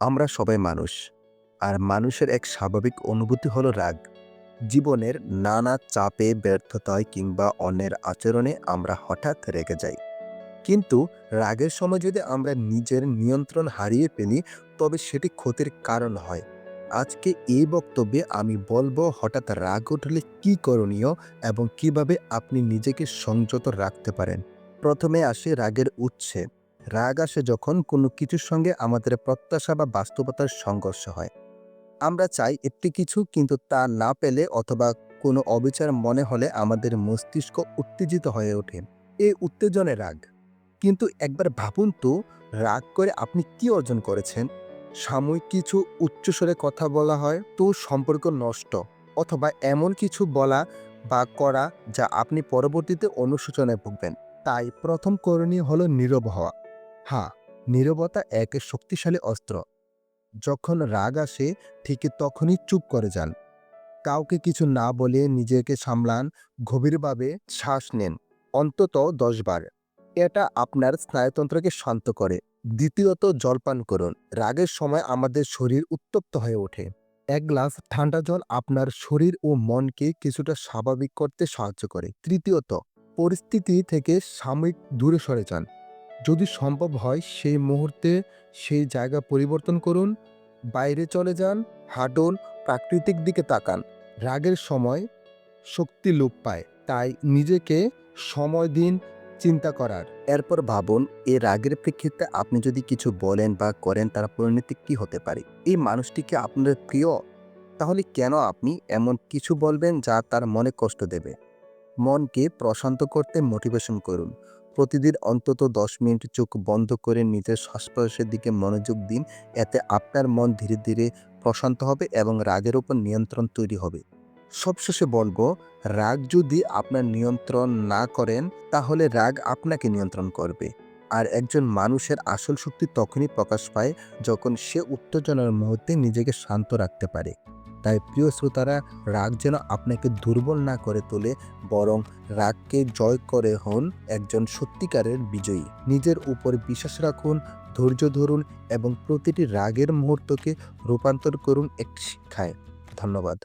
আমরা সবাই মানুষ। আর মানুষের এক স্বাভাবিক অনুভূতি হলো রাগ। জীবনের নানা চাপে, ব্যর্থতায় কিংবা অন্যের আচরণে আমরা হঠাৎ রেগে যাই। কিন্তু রাগের সময় যদি আমরা নিজের নিয়ন্ত্রণ হারিয়ে ফেলি, তবে সেটি ক্ষতির কারণ হয়। আজকে এই বক্তব্যে আমি বলব, হঠাৎ রাগ উঠলে কি করণীয় এবং কীভাবে আপনি নিজেকে সংযত রাখতে পারেন? প্রথমে আসে রাগের উৎসে। রাগ আসে যখন কোনো কিছুর সঙ্গে আমাদের প্রত্যাশা বা বাস্তবতার সংঘর্ষ হয়। আমরা চাই একটি কিছু কিন্তু তা না পেলে অথবা কোনো অবিচার মনে হলে আমাদের মস্তিষ্ক উত্তেজিত হয়ে ওঠে এই উত্তেজনে রাগ। কিন্তু একবার ভাবুন তো, রাগ করে আপনি কি অর্জন করেছেন? সাময়িক কিছু উচ্চস্বরে কথা বলা হয় তো সম্পর্ক নষ্ট, অথবা এমন কিছু বলা বা করা যা আপনি পরবর্তীতে অনুশোচনায় ভুগবেন। তাই প্রথম করণীয় হলো নীরব হওয়া। হ্যাঁ নীরবতা এক শক্তিশালী অস্ত্র। যখন রাগ আসে ঠিক তখনই চুপ করে যান। কাউকে কিছু না বলে নিজেকে সামলান, গভীরভাবে শ্বাস নেন, অন্তত দশ বার। এটা আপনার স্নায়ুতন্ত্রকে শান্ত করে। দ্বিতীয়ত, জলপান করুন। রাগের সময় আমাদের শরীর উত্তপ্ত হয়ে ওঠে। এক গ্লাস ঠান্ডা জল আপনার শরীর ও মনকে কিছুটা স্বাভাবিক করতে সাহায্য করে। তৃতীয়ত, পরিস্থিতি থেকে সাময়িক দূরে সরে যান। যদি সম্ভব হয় সেই মুহূর্তে সেই জায়গা পরিবর্তন করুন, বাইরে চলে যান, হাঁটুন, প্রাকৃতিক দিকে তাকান। রাগের সময় শক্তি লোপ পায়, তাই নিজেকে সময় দিন, চিন্তা করার। এরপর ভাবুন, এই রাগের প্রেক্ষিতে আপনি যদি কিছু বলেন বা করেন, তার পরিণতি কি হতে পারে? এই মানুষটিকে আপনার প্রিয়, তাহলে কেন আপনি এমন কিছু বলবেন যা তার মনে কষ্ট দেবে? মনকে প্রশান্ত করতে মোটিভেশন করুন। প্রতিদিন অন্তত দশ মিনিট চোখ বন্ধ করে নিজের শ্বাসপ্রশ্বাসের দিকে মনোযোগ দিন। এতে আপনার মন ধীরে ধীরে প্রশান্ত হবে এবং রাগের উপর নিয়ন্ত্রণ তৈরি হবে। সবশেষে বলব, রাগ যদি আপনার নিয়ন্ত্রণ না করেন, তাহলে রাগ আপনাকে নিয়ন্ত্রণ করবে। আর একজন মানুষের আসল শক্তি তখনই প্রকাশ পায় যখন সে উত্তেজনার মুহূর্তে নিজেকে শান্ত রাখতে পারে। তাই প্রিয় শ্রোতারা, রাগ যেন আপনাকে দুর্বল না করে তোলে, বরং রাগকে জয় করে হন একজন সত্যিকারের বিজয়ী। নিজের উপর বিশ্বাস রাখুন, ধৈর্য ধরুন এবং প্রতিটি রাগের মুহূর্তকে রূপান্তর করুন একটি শিক্ষায়। ধন্যবাদ।